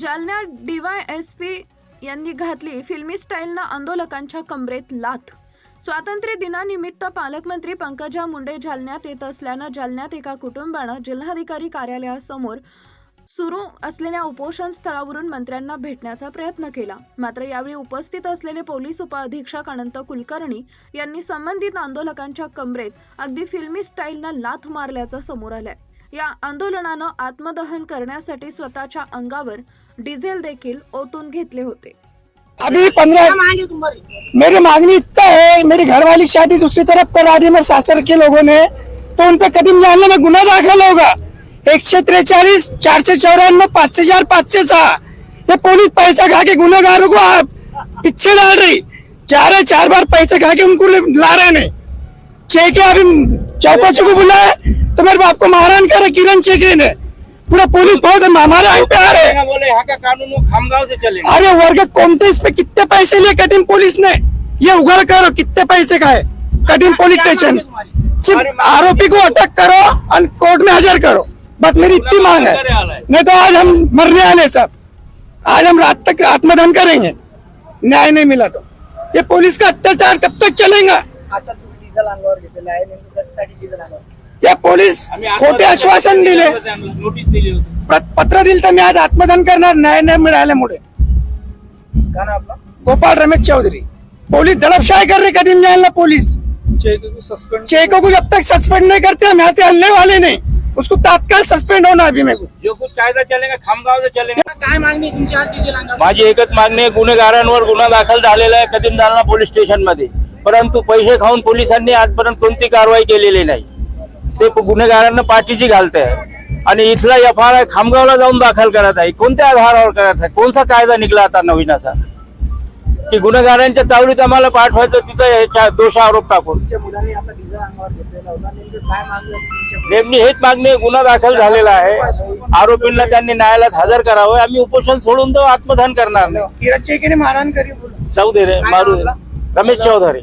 जालन्यात पी यांनी घातली फिल्मी स्टाईलनं आंदोलकांच्या कमरेत लाथ. स्वातंत्र्य दिनानिमित्त पालकमंत्री पंकजा मुंडे जालन्यात येत असल्यानं जालन्यात एका कुटुंबानं जिल्हाधिकारी कार्यालयासमोर सुरू असलेल्या उपोषण स्थळावरून मंत्र्यांना भेटण्याचा प्रयत्न केला. मात्र यावेळी उपस्थित असलेले पोलीस उपअधीक्षक अनंत कुलकर्णी यांनी संबंधित आंदोलकांच्या कमरेत अगदी फिल्मी स्टाईलनं लाथ मारल्याचं समोर आलंय. या आंदोलनानं आत्मदहन करण्यासाठी स्वतःच्या अंगावर डिझेल देखील ओतून घेतले होते. अभी पंद्रह मेरी मांगनी इतना है मेरी घरवाली की शादी दूसरी तरफ करा दी मेरे सासर के लोगों ने। तो उन पे कदम डालने में गुना दाखिल होगा। एकशे त्रेचाळीस चारशे चौरानवे पाचशे चार पाचशे सहा ये पुलिस पैसा खा के गुनहगारों को आप पीछे डाल रही। चार चार बार पैसे खा के उनको ले- रहे नहीं चेके अभी चौकसी को बुलाया? को किरण चेके ने पूरा पुलिस बहुत हमारे यहाँ पे आ रहे हैं बोले यहाँ का कानून वो खामगांव से चलेगा अरे वर्ग कोणते इस पे कितने पैसे लिए कदीम पुलिस ने ये उगड़ करो कितने पैसे खाए कदीम पुलिस स्टेशन. सिर्फ आरोपी को अटक करो और कोर्ट में हाजिर करो. बस मेरी इतनी मांग है नहीं तो आज हम मरने वाले सब. आज हम रात तक आत्मदान करेंगे. न्याय नहीं मिला तो. ये पुलिस का अत्याचार कब तक चलेगा? आता तुम्ही डिझेल अंगावर घेतलेलं आहे नेमकं कशासाठी डिझेल अंगावर? या पुलिस खोटे आश्वासन दिले. नोटीस दिली होती. प्र- पत्र दिलं तर मी आज आत्मदान करणार न्याय मिळाल्यामुळे ना आपला? गोपाल रमेश चौधरी. पुलिस दड़पशाही कर रही कदीम जान पुलिस. सस्पेंड चेको को जब तक सस्पेंड नहीं करते हम यहाँ से हलने वाले नहीं. उसको तत्काल सस्पेंड होना अभी मेरे को जो कुछ कायदा चलेगा खामगाव से चलेगा. काय मागणी तुमची? आज माझी एकच मागणी आहे गुन्हेगारांवर गुन्हा दाखल झालेला आहे कदीम जालना पोलीस स्टेशनमध्ये परंतु पैसे खाऊन पोलिसांनी आजपर्यंत कोणती कारवाई केलेली नाही. ते गुन्हेगारांना पाठीची घालते आहे आणि इथला एफ आर आय खामगावला जाऊन दाखल करत आहे. कोणत्या आधारावर करत आहे? कोणता कायदा निघला आता नवीन असा की गुन्हेगारांच्या तावडीत आम्हाला पाठवायचं तिथं दोष आरोप टाकून. नेमकं हेच मागणी गुन्हा दाखल झालेला आहे. आरोपींना त्यांनी न्यायालयात हजर करावं. आम्ही उपोषण सोडून तो आत्मदान करणार नाही. मारहाण करी जाऊ दे रे मारू दे. रमेश चौधरी.